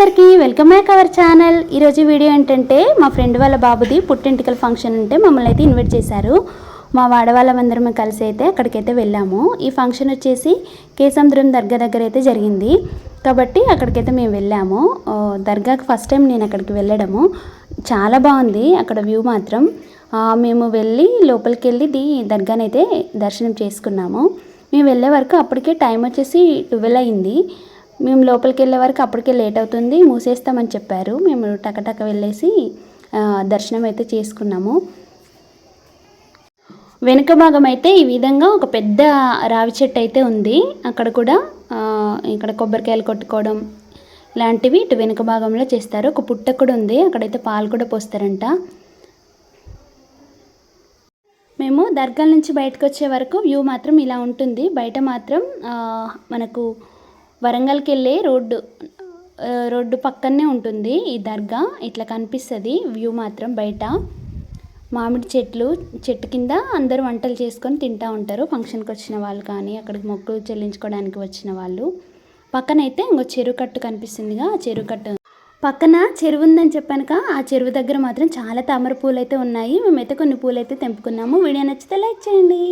అందరికీ welcome back our channel. ఈరోజు video ఏంటంటే మా ఫ్రెండ్ వాళ్ళ బాబుది పుట్టింటికల ఫంక్షన్ అంటే మమ్మల్ని అయితే ఇన్వైట్ చేశారు. మా వాడవాళ్ళమందరం కలిసి అయితే అక్కడికైతే వెళ్ళాము. ఈ ఫంక్షన్ వచ్చేసి కేసముద్రం దర్గా దగ్గర అయితే జరిగింది. కాబట్టి అక్కడికైతే మేము వెళ్ళాము. దర్గాకి ఫస్ట్ టైం నేను అక్కడికి వెళ్ళడము. చాలా బాగుంది. అక్కడ వ్యూ మాత్రం. మేము వెళ్ళి లోపలికి వెళ్ళి ది దర్గానైతే దర్శనం చేసుకున్నాము. మేము వెళ్ళే వరకు అప్పటికే టైం వచ్చేసి ట్వెల్వ్ అయింది. మేము లోపలికి వెళ్ళే వరకు అప్పటికే లేట్ అవుతుంది. మూసేస్తామని చెప్పారు. మేము టకటక వెళ్ళేసి దర్శనం అయితే చేసుకున్నాము. వెనుక భాగం అయితే ఈ విధంగా ఒక పెద్ద రావి చెట్టు అయితే ఉంది. అక్కడ కూడా ఇక్కడ కొబ్బరికాయలు కొట్టుకోవడం ఇలాంటివి ఇటు వెనుక భాగంలో చేస్తారు. ఒక పుట్ట కూడా ఉంది. అక్కడైతే పాలు కూడా పోస్తారంట. మేము దర్గాల నుంచి బయటకు వచ్చే వరకు వ్యూ మాత్రం ఇలా ఉంటుంది. బయట మాత్రం మనకు వరంగల్కి వెళ్ళే రోడ్డు రోడ్డు పక్కనే ఉంటుంది ఈ దర్గా. ఇట్లా కనిపిస్తుంది వ్యూ మాత్రం బయట. మామిడి చెట్లు చెట్టు కింద అందరూ వంటలు చేసుకొని తింటూ ఉంటారు. ఫంక్షన్కి వచ్చిన వాళ్ళు కానీ అక్కడికి మొక్కులు చెల్లించుకోవడానికి వచ్చిన వాళ్ళు. పక్కనైతే ఇంకో చెరువు కట్టు కనిపిస్తుందిగా. ఆ చెరువు కట్టు పక్కన చెరువు ఉందని చెప్పానుక ఆ చెరువు దగ్గర మాత్రం చాలా తామర పూలు అయితే ఉన్నాయి. మేమైతే కొన్ని పూలు అయితే తెంపుకున్నాము. వీడియో నచ్చితే లైక్ చేయండి.